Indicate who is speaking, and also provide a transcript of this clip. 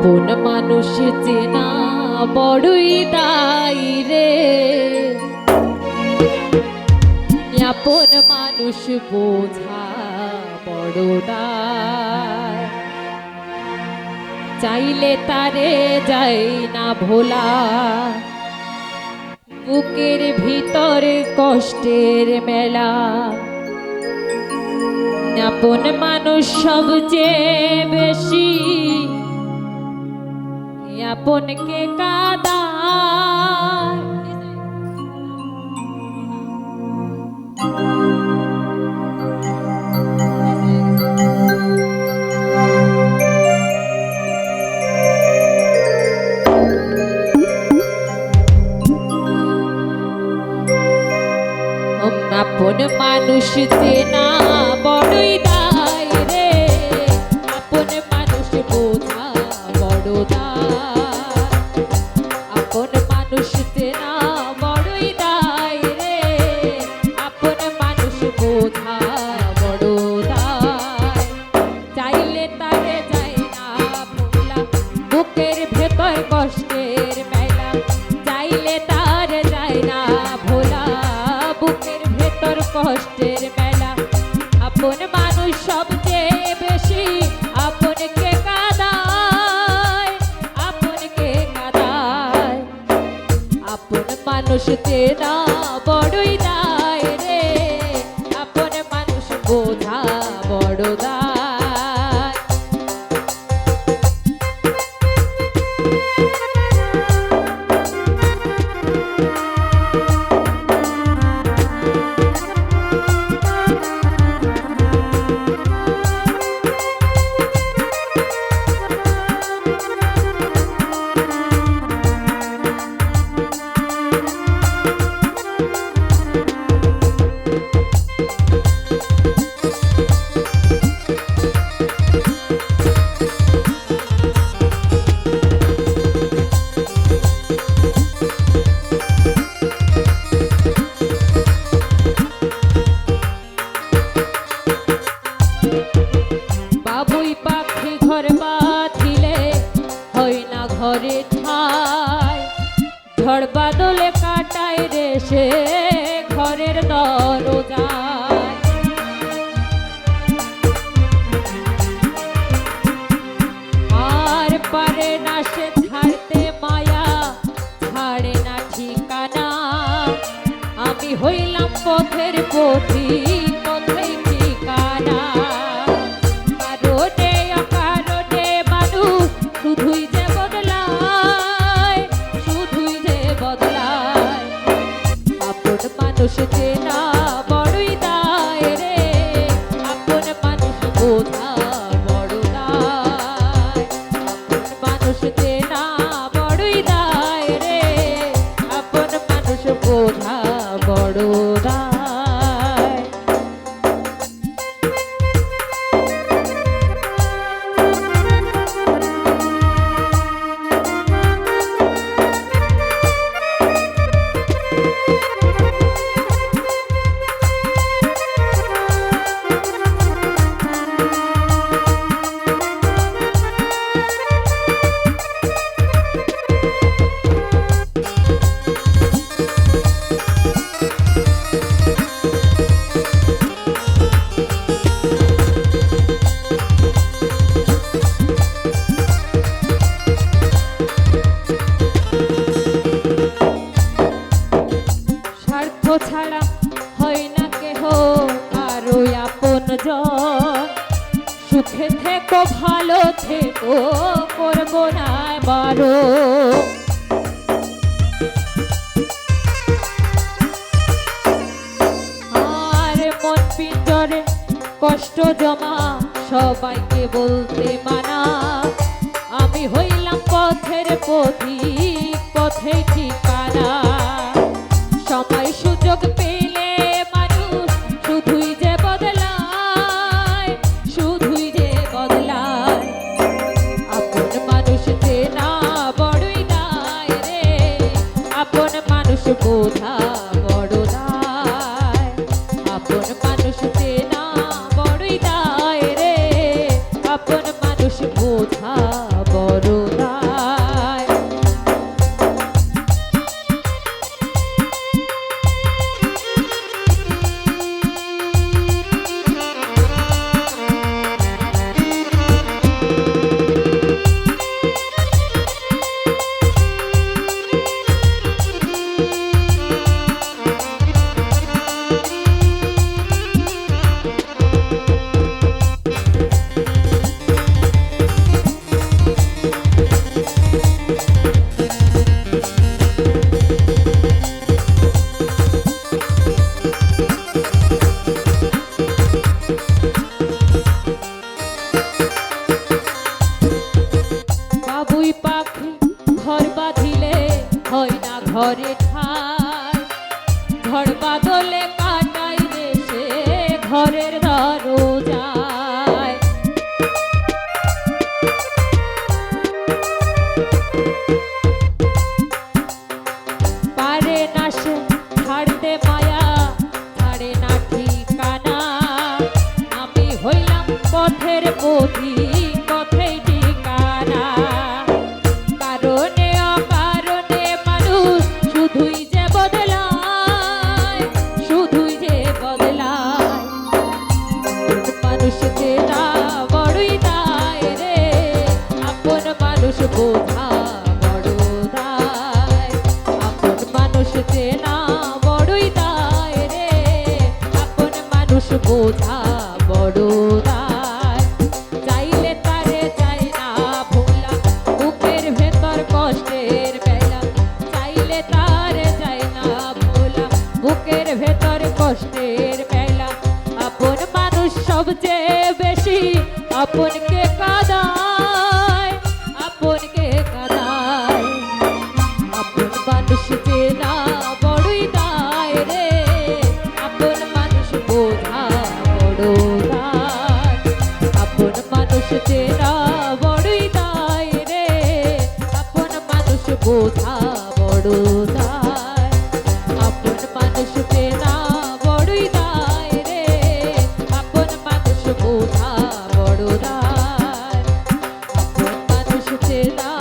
Speaker 1: আপন মানুষ চেনা বড়ই দায় রে। আপন মানুষ বোঝা বড় চাইলে তারে যাই না ভোলা। বুকের ভিতর কষ্টের মেলা। আপন মানুষ সবচেয়ে বেশি আপনকে কাদা। আপন মানুষ চেনা মানুষ ঘরে ঠাই। ঝড় বাদলে কাটায় রে সে ঘরের দরজায়। আর পারে না সে মায়া ছাড়ে না ঠিকানা। আমি হইলাম পথের পথি ছাড়া হয় না কেহ আরও আপন জন। সুখে থেকো, ভালো থেকো, করব না বারো কষ্ট জমা, সবাইকে বলতে মানা। আমি হইলাম পথের পথি পথে ঠিকানা। সময় পেলে মানুষ শুধুই যে শুধুই যে আপন না রে। আপন মানুষ বোঝা ঘরে ঠাই। ঘর বাদলে কাটাই দেশে ঘরের দরজায় কষ্টের বেলা চাইলে তার না বুকের ভেতর কষ্টের আপন মানুষ সবচেয়ে বেশি আপনকে কাদা কোথা বড় দায় আপন মানুষ না বড়ই দায় রে আপন মানুষ কোথা বড় দায় আপন মানুষ না